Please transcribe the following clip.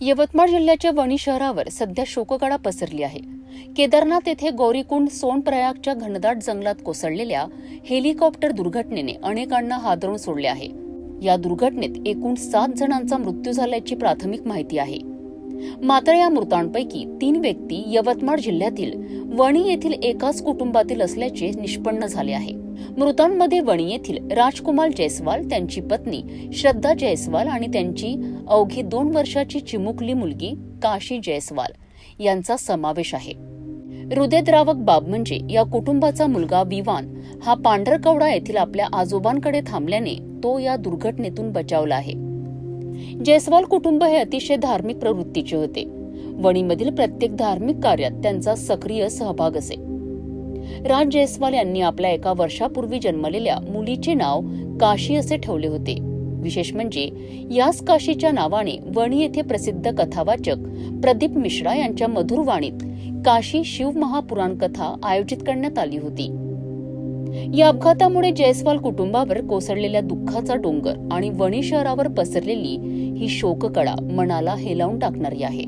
यवतमाळ जिल्ह्याच्या वणी शहरावर सध्या शोककळा पसरली आहे. केदारनाथ येथे गौरीकुंड सोनप्रयागच्या घनदाट जंगलात कोसळलेल्या हेलिकॉप्टर दुर्घटनेने अनेकांना हादरून सोडले आहे. या दुर्घटनेत एकूण सात जणांचा मृत्यू झाल्याची प्राथमिक माहिती आहे. मात्र या मृतांपैकी तीन व्यक्ती यवतमाळ जिल्ह्यातील वणी येथील एकाच कुटुंबातील असल्याचे निष्पन्न झाले आहे. मृतांमध्ये वणी येथील राजकुमार जयस्वाल त्यांची पत्नी श्रद्धा जयस्वाल आणि त्यांची अवघी दोन वर्षाची चिमुकली मुलगी काशी जयस्वाल यांचा समावेश आहे. हृदयद्रावक बाब म्हणजे या कुटुंबाचा मुलगा विवान हा पांढरकवडा येथील आपल्या आजोबांकडे थांबल्याने तो या दुर्घटनेतून बचावला आहे. जयस्वाल कुटुंब हे अतिशय धार्मिक प्रवृत्तीचे होते. वणीमधील प्रत्येक धार्मिक कार्यात त्यांचा सक्रिय सहभाग असे. राज जयस्वाल यांनी आपल्या एका वर्षापूर्वी जन्मलेल्या मुलीचे नाव काशी असे ठेवले होते. विशेष म्हणजे याच काशीच्या नावाने वणी येथे प्रसिद्ध कथावाचक प्रदीप मिश्रा यांच्या मधुर वाणीत काशी शिव महापुराण कथा आयोजित करण्यात आली होती. या अपघातामुळे जयस्वाल कुटुंबावर कोसळलेल्या दुःखाचा डोंगर आणि वणी शहरावर पसरलेली ही शोककळा मनाला हेलावून टाकणारी आहे.